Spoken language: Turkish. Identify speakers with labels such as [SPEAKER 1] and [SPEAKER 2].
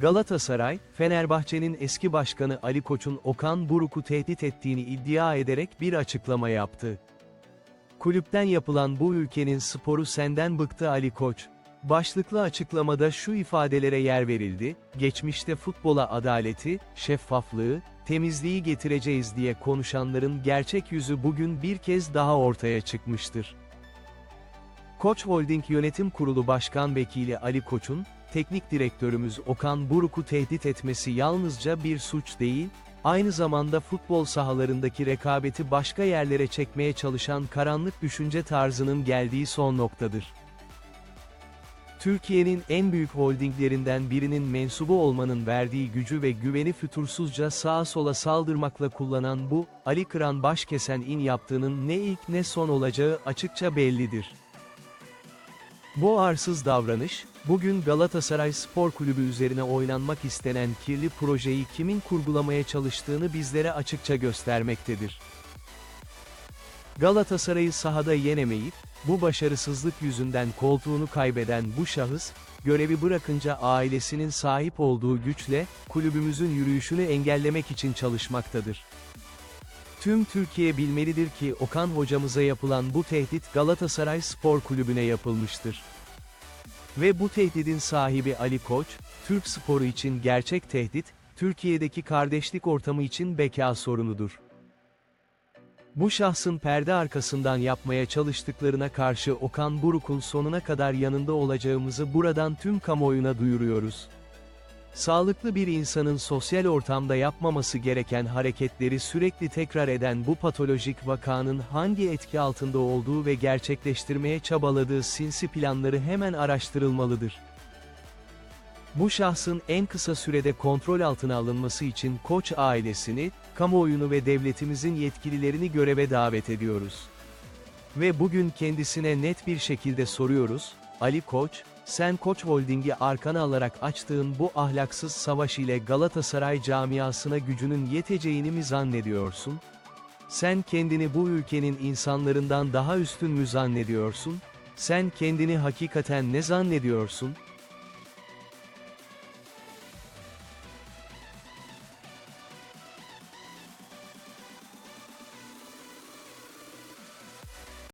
[SPEAKER 1] Galatasaray, Fenerbahçe'nin eski başkanı Ali Koç'un Okan Buruk'u tehdit ettiğini iddia ederek bir açıklama yaptı. Kulüpten yapılan bu ülkenin sporu senden bıktı Ali Koç. Başlıklı açıklamada şu ifadelere yer verildi, geçmişte futbola adaleti, şeffaflığı, temizliği getireceğiz diye konuşanların gerçek yüzü bugün bir kez daha ortaya çıkmıştır. Koç Holding Yönetim Kurulu Başkan Vekili Ali Koç'un, teknik direktörümüz Okan Buruk'u tehdit etmesi yalnızca bir suç değil, aynı zamanda futbol sahalarındaki rekabeti başka yerlere çekmeye çalışan karanlık düşünce tarzının geldiği son noktadır. Türkiye'nin en büyük holdinglerinden birinin mensubu olmanın verdiği gücü ve güveni fütursuzca sağa sola saldırmakla kullanan bu, Ali Kıran Başkesen in yaptığının ne ilk ne son olacağı açıkça bellidir. Bu arsız davranış, bugün Galatasaray Spor Kulübü üzerine oynanmak istenen kirli projeyi kimin kurgulamaya çalıştığını bizlere açıkça göstermektedir. Galatasaray'ı sahada yenemeyip, bu başarısızlık yüzünden koltuğunu kaybeden bu şahıs, görevi bırakınca ailesinin sahip olduğu güçle, kulübümüzün yürüyüşünü engellemek için çalışmaktadır. Tüm Türkiye bilmelidir ki Okan hocamıza yapılan bu tehdit Galatasaray Spor Kulübü'ne yapılmıştır. Ve bu tehdidin sahibi Ali Koç, Türk sporu için gerçek tehdit, Türkiye'deki kardeşlik ortamı için beka sorunudur. Bu şahsın perde arkasından yapmaya çalıştıklarına karşı Okan Buruk'un sonuna kadar yanında olacağımızı buradan tüm kamuoyuna duyuruyoruz. Sağlıklı bir insanın sosyal ortamda yapmaması gereken hareketleri sürekli tekrar eden bu patolojik vakanın hangi etki altında olduğu ve gerçekleştirmeye çabaladığı sinsi planları hemen araştırılmalıdır. Bu şahsın en kısa sürede kontrol altına alınması için Koç ailesini, kamuoyunu ve devletimizin yetkililerini göreve davet ediyoruz. Ve bugün kendisine net bir şekilde soruyoruz, Ali Koç, sen Koç Holding'i arkana alarak açtığın bu ahlaksız savaş ile Galatasaray camiasına gücünün yeteceğini mi zannediyorsun? Sen kendini bu ülkenin insanlarından daha üstün mü zannediyorsun? Sen kendini hakikaten ne zannediyorsun?